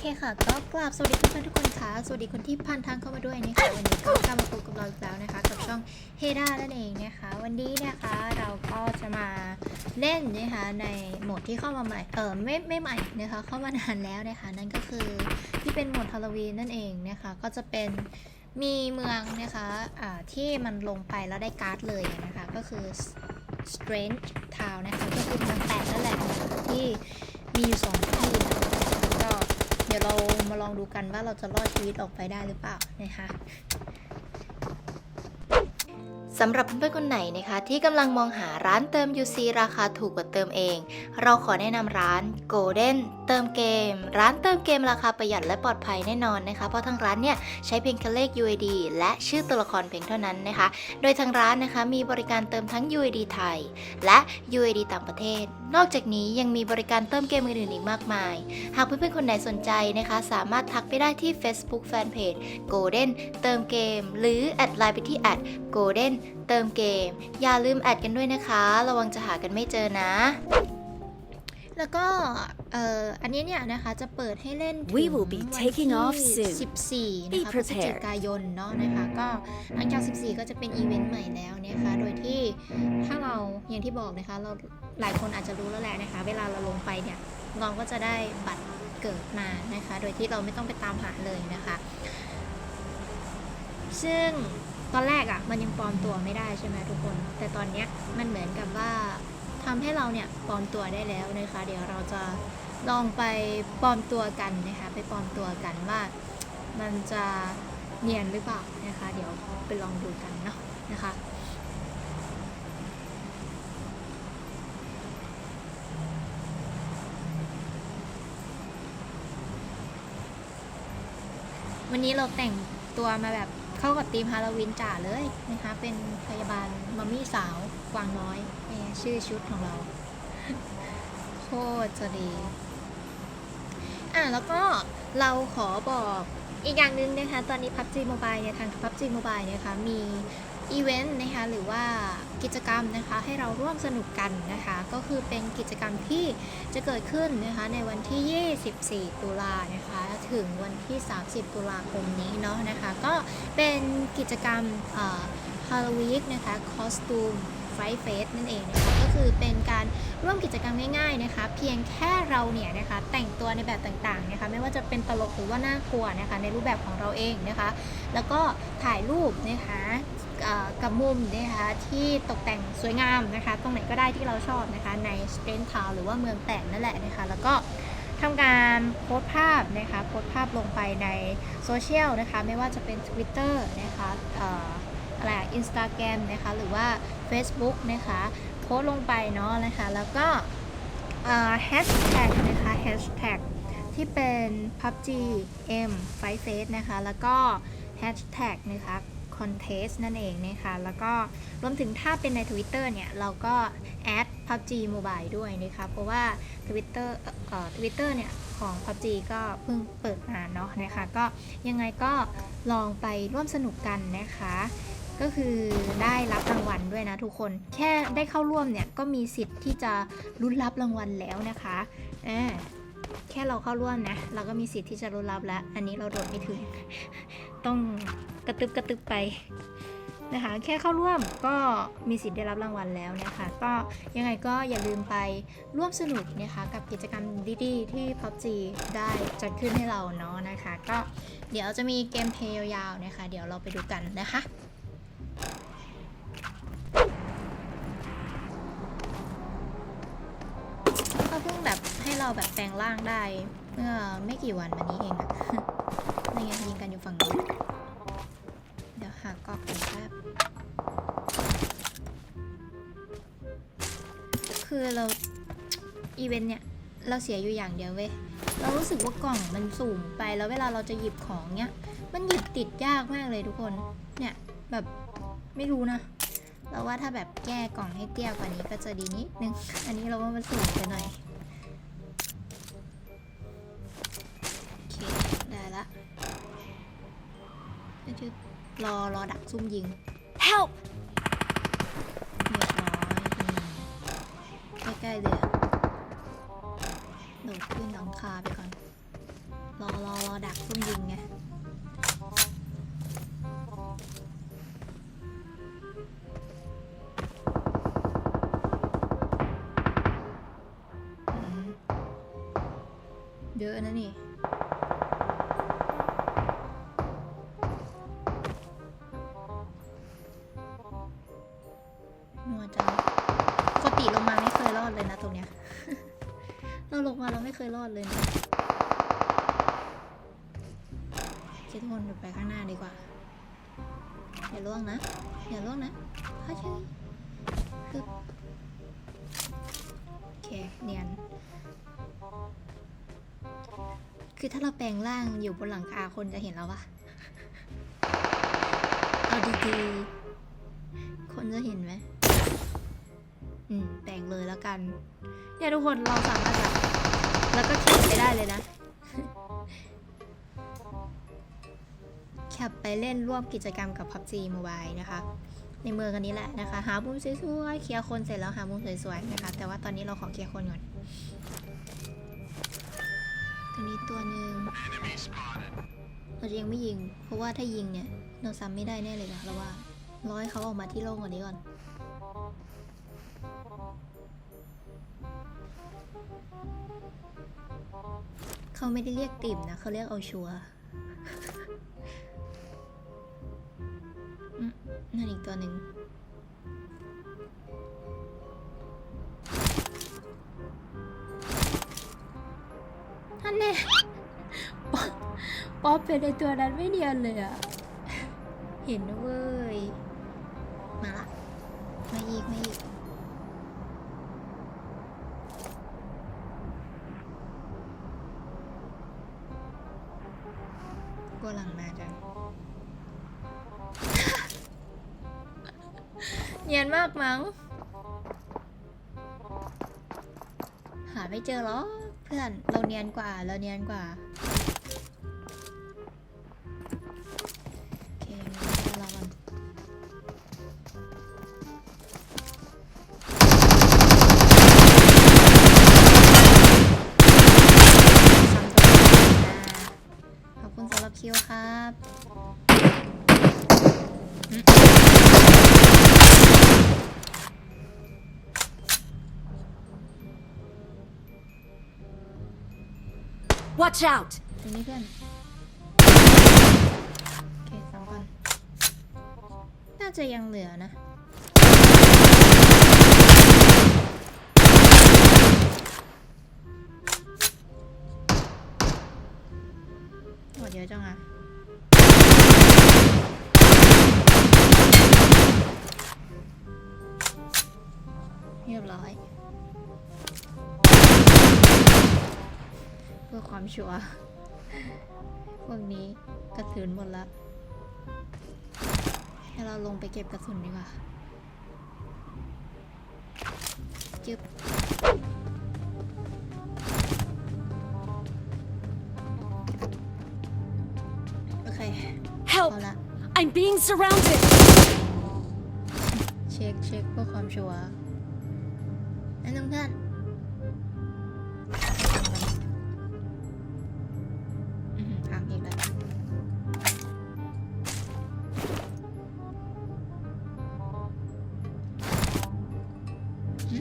เคค่ะก็กราบสวัสดีเพื่อนๆทุกคนค่ะ สวัสดีคนที่ผ่านทางเข้ามาด้วยนะคะวันนี้ก็กลับมาพบกับเราอีกแล้วนะคะ กับช่องเฮด้านั่นเองนะคะ วันนี้นะคะเราก็จะมาเล่นนะคะในโหมดที่เข้ามาใหม่เออไม่ไม่ใหม่นะคะ เข้ามานานแล้วนะคะ นั่นก็คือที่เป็นโหมดฮาโลวีนนั่นเองนะคะ ก็จะเป็นมีเมืองนะคะอ่าที่มันลงไปแล้วได้การ์ดเลยนะคะ ก็คือ Strange Town นะคะก็คือเมืองแปลกนั่นแหละที่มีอยู่สอง เดี๋ยวเรามาลองดูกันว่าเราจะรอดชีวิตออกไปได้หรือเปล่านะคะสำหรับเพื่อนๆคนไหนนะคะ ที่กำลังมองหาร้านเติม UC ราคาถูกกว่าเติมเอง เราขอแนะนำร้าน Golden เติมเกม ร้านเติมเกมราคาประหยัดและปลอดภัยแน่นอนนะคะ เพราะทางร้านเนี่ยใช้เพียงแค่เลข UID และชื่อตัวละครเพียงเท่านั้นนะคะ โดยทางร้านนะคะมีบริการเติมทั้ง UID ไทย และ UID ต่างประเทศ นอกจากนี้ยังมีบริการเติมเกมอื่นๆอีกมากมาย หากเพื่อนๆคนไหนสนใจนะคะ สามารถทักไปได้ที่ Facebook Fanpage Golden เติมเกม หรือแอดไลน์ไปที่แอด @golden เติมเกม อย่าลืมแอดกันด้วยนะคะ ระวังจะหากันไม่เจอนะ แล้วก็เอ่ออันนี้เนี่ยนะคะจะเปิดให้เล่นถึง We will be วัน taking ที่ off soon. 14 Be นะคะพฤศจิ prepared. กายนเนาะนะคะ ก็หลังจาก 14 ก็จะเป็นอีเวนต์ใหม่แล้วนะคะ โดยที่ถ้าเราอย่างที่บอกนะคะ เราหลายคนอาจจะรู้แล้วแหละนะคะ เวลาเราลงไปเนี่ยเราก็จะได้บัตรเกิดมานะคะ โดยที่เราไม่ต้องไปตามหาเลยนะคะ ซึ่งตอนแรกอะ่ะมันยังปลอมตัวไม่ได้ใช่ไหมทุกคน แต่ตอนเนี้ยมันเหมือนกับว่า ทำให้เราเนี่ยปลอมตัวได้แล้วนะคะ เดี๋ยวเราจะลองไปปลอมตัวกันนะคะ ไปปลอมตัวกันว่ามันจะเนียนหรือเปล่านะคะ เดี๋ยวไปลองดูกันเนาะนะคะวันนี้เราแต่งตัวมาแบบเข้ากับธีมฮาโลวีนจ๋าเลยนะคะ เป็นพยาบาลมัมมี่สาว กวางน้อยนี่ชื่อชุดของเรา โคตรจะดีอะแล้วก็เราขอบอกอีกอย่างหนึ่งนะคะ ตอนนี้ PUBG Mobile เนี่ยทาง PUBG Mobile เนี่ยนะคะมีอีเวนต์นะคะหรือว่ากิจกรรมนะคะให้เราร่วมสนุกกันนะคะ ก็คือเป็นกิจกรรมที่จะเกิดขึ้นนะคะในวันที่ 24 ตุลานะคะถึงวันที่ 30 ตุลาคมนี้เนาะนะคะ ก็เป็นกิจกรรมฮาโลวีนนะคะคอสตูม ไฟเฟสนั่นเองนะคะก็คือเป็นการร่วมกิจกรรมง่ายๆนะคะ เพียงแค่เราเนี่ยนะคะแต่งตัวในแบบต่างๆนะคะไม่ว่าจะเป็นตลกหรือว่าน่ากลัวนะคะในรูปแบบของเราเองนะคะ แล้วก็ถ่ายรูปนะคะกับมุมนะคะที่ตกแต่งสวยงามนะคะ ตรงไหนก็ได้ที่เราชอบนะคะในสเปนทาวหรือว่าเมืองแตกนั่นแหละนะคะแล้วก็ทำการโพสภาพนะคะโพสภาพลงไปในโซเชียลนะคะ ไม่ว่าจะเป็น Twitter นะคะ อะไรอินสตาแกรมนะคะหรือว่า Facebook นะคะโพสลงไปเนาะนะคะแล้วก็แฮชแท็กนะคะแฮชแท็กที่เป็น PUBG M f i g h t Face นะคะแล้วก็แฮชแท็กนะคะ contest นั่นเองนะคะแล้วก็รวมถึงถ้าเป็นใน Twitter เนี่ย เราก็แอด PUBG Mobile ด้วยนะคะเพราะว่า Twitter เอ่อ Twitter เนี่ยของ PUBG ก็เพิ่งเปิดมาเนาะนะคะก็ยังไงก็ลองไปร่วมสนุกกันนะคะ ก็คือได้รับรางวัลด้วยนะทุกคน แค่ได้เข้าร่วมเนี่ยก็มีสิทธิ์ที่จะลุ้นรับรางวัลแล้วนะคะอ่าแค่เราเข้าร่วมนะ เราก็มีสิทธิ์ที่จะลุ้นรับแล้ว อันนี้เราโดดไม่ถึง ต้องกระตึบกระตึบไปนะคะ แค่เข้าร่วมก็มีสิทธิ์ได้รับรางวัลแล้วนะคะ ก็ยังไงก็อย่าลืมไปร่วมสนุกนะคะกับกิจกรรมดีๆ ที่ PUBG ได้จัดขึ้นให้เราเนาะนะคะ ก็เดี๋ยวจะมีเกมเพลย์ยาวๆนะคะ เดี๋ยวเราไปดูกันนะคะ ก็เพิ่ง แบบให้เราแบบแปลงร่างได้เมื่อไม่กี่วันมานี้เองอะในไงยิงกันอยู่ฝั่งนู้นเดี๋ยวหากอกกันแป๊บคือเราอีเวนต์เนี่ยเราเสียอยู่อย่างเดียวเว้ยเรารู้สึกว่ากล่องมันสูงไปแล้วเวลาเราจะหยิบของเนี่ยมันหยิบติดยากมากเลยทุกคนเนี่ยแบบไม่รู้นะเราว่าถ้าแบบแก้กล่องให้เตี้ยกว่านี้ก็จะดีนิดนึง อันนี้เราว่ามันสูงไปหน่อย ก็จะรอรอดักซุ่มยิง Help! เรียบร้อยใกล้ๆเลยอะโดดขึ้นหลังคาไปก่อน รอรอรอดักซุ่มยิงไงเยอะนะนี่ เคยรอดเลยนะเจ๊ทุกคนไปข้างหน้าดีกว่า อย่าล่วงนะ อย่าล่วงนะพ่อเชยคือโอเคเนียน คือถ้าเราแปลงร่างอยู่บนหลังคาคนจะเห็นเราปะเอาดีๆ คนจะเห็นไหมอืม แต่งเลยแล้วกัน เนี่ยทุกคนเราสามารถ แล้วก็แคปไปได้เลยนะ แคปไปเล่นร่วมกิจกรรมกับ PUBG Mobile นะคะ ในเมืองกันนี้แหละนะคะ หามุมสวยๆ เคลียร์คนเสร็จแล้วหามุมสวยๆ นะคะ แต่ว่าตอนนี้เราขอเคลียร์คนก่อนตรงนี้ตัวหนึ่งเราจะยังไม่ยิง เพราะว่าถ้ายิงเนี่ยเราซ้ำไม่ได้แน่เลยนะเราว่าร้อยเขาออกมาที่โล่งกว่านี้ก่อน เขาไม่ได้เรียกติ่มนะ เขาเรียกเอาชัวนั่นอีกตัวหนึ่งท่นแน่ป๊อปป๊อปเป็นในตัวนั้นไม่เนียนเลยอะเห็นนะเว้ เนียนมากมั้ง หาไม่เจอหรอ เพื่อนเราเนียนกว่าเราเนียนกว่า Watch out! ตรงนี้เพื่อน โอเคสองคนน่าจะยังเหลือนะโอ้เดี๋ย รียบร้อยเพื่อความชัวร์พวกนี้กระสุนหมดละให้เราลงไปเก็บกระสุนดีกว่าจึ๊บโอเคพอ Help! ละ I'm being surrounded! เช็คเช็คเพื่อความชัวร์ นั่นนึงเพื่อนอืมพังอีกแล้วหึ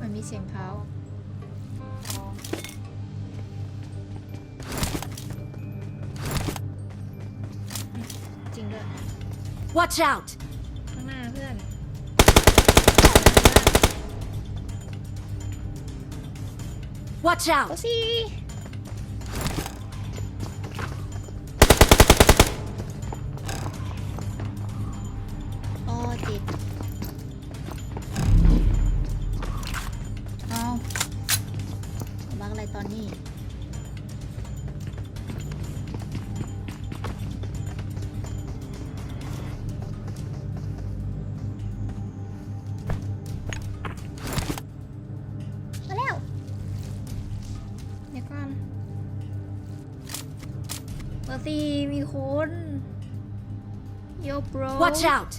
มันมีเสียงเท้าจริงด้วย Watch out! Watch โอ out! ซี คุณ Yo bro Watch out!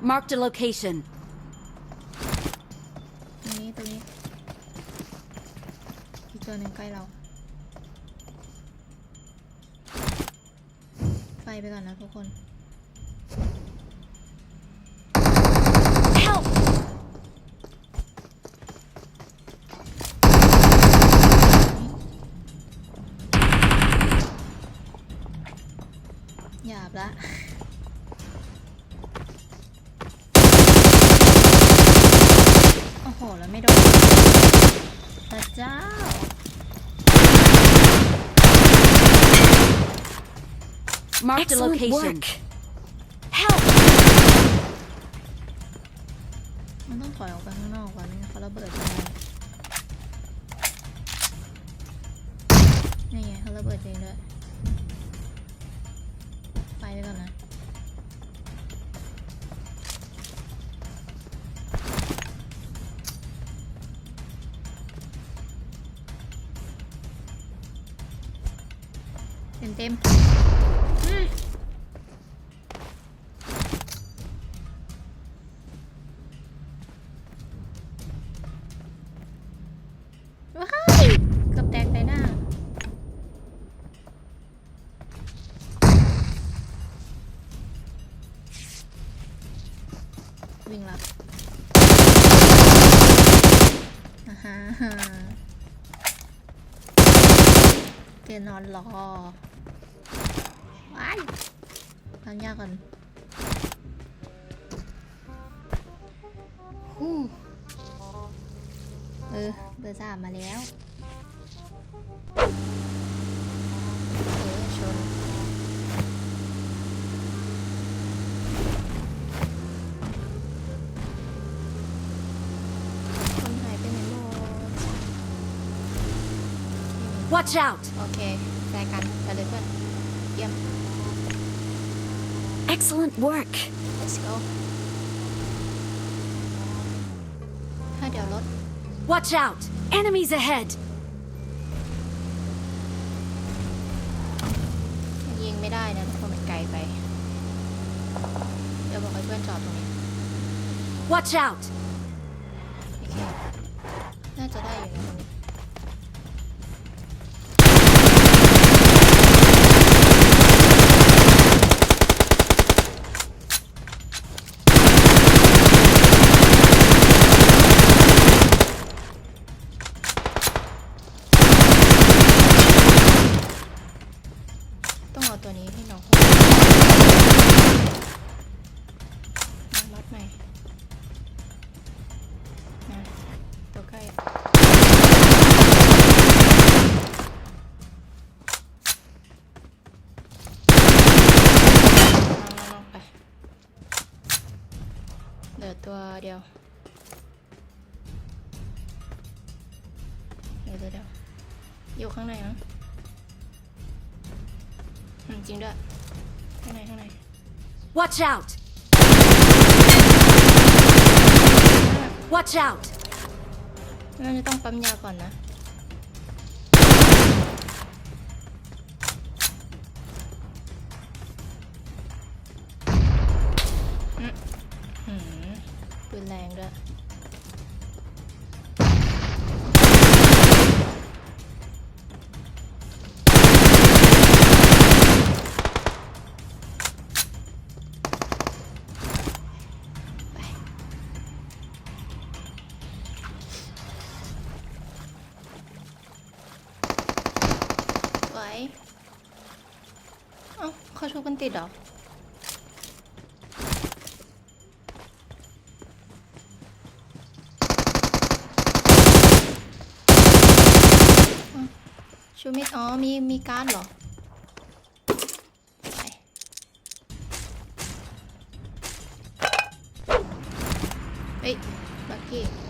Marked a location. ตรงนี้ตรงนี้อีกตัวหนึ่งใกล้เราไฟไปก่อนนะทุกคน Help! หยาบละ โอ้โหแล้วไม่โดนพระเจ้า Marked a Excellent location. work. Help! มันต้องถอยออกไปข้างนอกก่อนไม่งั้นเขาระเบิดไม่ได้นี่ไงเขาระเบิดจริงด้วย เต็มว้ายเกือบแตกไปหน้า วิ่งรับอ่าฮะเตียนอนรอ ทำยากก่อนฮู้เออเบอร์สามมาแล้วเออชนคนหายไปไหนหมด Watch out! โอเคแฟร์กันไปเลยเพื่อนเยี่ยม Excellent work. let's go ถ้าเดี๋ยวรถ Watch out! Enemies ahead! ยิงไม่ได้นะทุกคนมันไกลไป เดี๋ยวบอกให้เพื่อนจอดตรงนี้ Watch out! โอเค น่าจะได้อยู่นะตรงนี้ ต้องเอาตัวนี้ให้น้ องเขามาล็อตใหม่มาตัวใกล้ลองๆๆไปเหลือตัวเดียวเดี๋ยวเดี๋ยวเดียวอยู่ข้างในนะอืม จริงด้วย ข้างในข้างใน Watch out! Watch out! น่าจะต้องปั๊มยาก่อนนะอืมหืมปืนแรงด้วย มันติดเหรอ ชูมิดอ๋อ มี มีการ์ดเหรอเฮ้ย บักกี้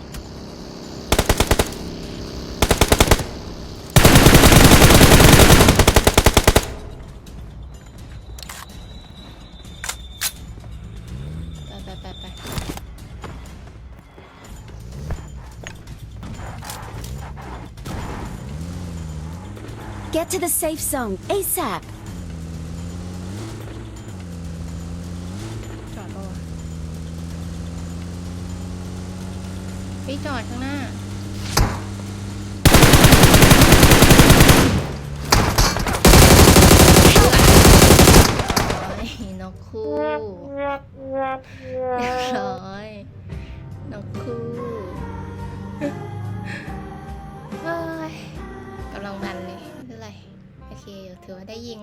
Get to the safe zone ASAP. จอดปะวะพี่จอดข้างหน้าร้อยนกคู่เรียบร้อย ยิง